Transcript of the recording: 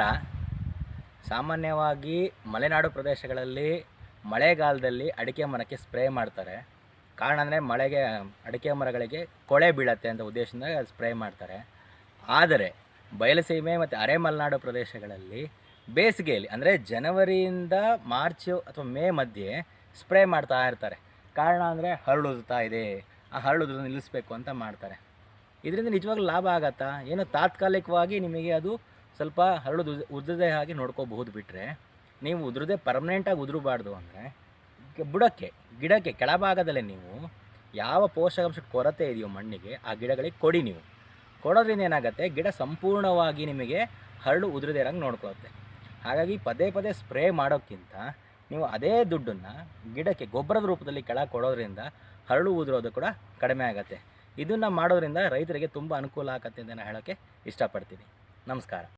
ನಮಸ್ಕಾರ ಸಾಮಾನ್ಯವಾಗಿ ಮಲೆನಾಡು ಪ್ರದೇಶಗಳಲ್ಲಿ ಮಳೆಗಾಲದಲ್ಲಿ ಅಡಿಕೆ ಮರಕ್ಕೆ ಸ್ಪ್ರೇ ಮಾಡ್ತಾರೆ. ಕಾರಣ ಅಂದರೆ ಮಳೆಗೆ, ಅಡಿಕೆ ಮರಗಳಿಗೆ ಕೊಳೆ ಬೀಳತ್ತೆ ಅಂತ ಉದ್ದೇಶದಿಂದ ಸ್ಪ್ರೇ ಮಾಡ್ತಾರೆ. ಆದರೆ ಬಯಲುಸೀಮೆ ಮತ್ತು ಅರೆ ಮಲೆನಾಡು ಪ್ರದೇಶಗಳಲ್ಲಿ ಬೇಸಿಗೆಯಲ್ಲಿ ಅಂದರೆ ಜನವರಿಯಿಂದ ಮಾರ್ಚ್ ಅಥವಾ ಮೇ ಮಧ್ಯೆ ಸ್ಪ್ರೇ ಮಾಡ್ತಾ ಇರ್ತಾರೆ. ಕಾರಣ ಅಂದರೆ ಹರಡುತ್ತಾ ಇದೆ. ಆ ಹರಳುದನ್ನು ನಿಲ್ಲಿಸಬೇಕು ಅಂತ ಮಾಡ್ತಾರೆ. ಇದರಿಂದ ನಿಜವಾಗ್ಲೂ ಲಾಭ ಆಗತ್ತಾ? ಏನೋ ತಾತ್ಕಾಲಿಕವಾಗಿ ನಿಮಗೆ ಅದು ಸ್ವಲ್ಪ ಹರಳು ಉದ್ರದೆ ಹಾಗೆ ನೋಡ್ಕೋಬಹುದು ಬಿಟ್ಟರೆ ನೀವು ಉದುರದೆ ಪರ್ಮನೆಂಟಾಗಿ ಉದುರಬಾರ್ದು ಅಂದರೆ ಬುಡಕ್ಕೆ, ಗಿಡಕ್ಕೆ, ಕೆಳಭಾಗದಲ್ಲೇ ನೀವು ಯಾವ ಪೋಷಕಾಂಶ ಕೊರತೆ ಇದೆಯೋ ಮಣ್ಣಿಗೆ, ಆ ಗಿಡಗಳಿಗೆ ಕೊಡಿ ನೀವು. ಕೊಡೋದ್ರಿಂದ ಏನಾಗುತ್ತೆ, ಗಿಡ ಸಂಪೂರ್ಣವಾಗಿ ನಿಮಗೆ ಹರಳು ಉದುರದೇ ಇರೋಂಗೆ ನೋಡ್ಕೊಳುತ್ತೆ. ಹಾಗಾಗಿ ಪದೇ ಪದೇ ಸ್ಪ್ರೇ ಮಾಡೋಕ್ಕಿಂತ ನೀವು ಅದೇ ದುಡ್ಡನ್ನು ಗಿಡಕ್ಕೆ ಗೊಬ್ಬರದ ರೂಪದಲ್ಲಿ ಕೆಳ ಕೊಡೋದ್ರಿಂದ ಹರಳು ಉದುರೋದು ಕೂಡ ಕಡಿಮೆ ಆಗುತ್ತೆ. ಇದನ್ನು ಮಾಡೋದ್ರಿಂದ ರೈತರಿಗೆ ತುಂಬ ಅನುಕೂಲ ಆಗತ್ತೆ ಅಂತ ನಾನು ಹೇಳೋಕ್ಕೆ ಇಷ್ಟಪಡ್ತೀನಿ. ನಮಸ್ಕಾರ.